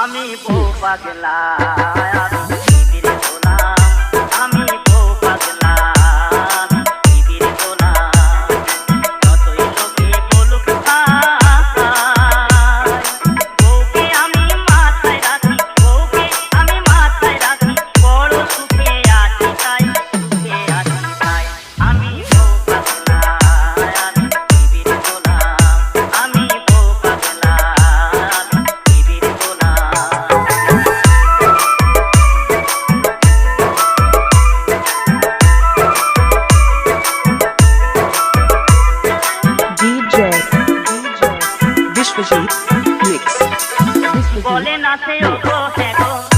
আমি বউ পাগলা বিশ্বজিৎ মিক্স বলে গো। ডাকে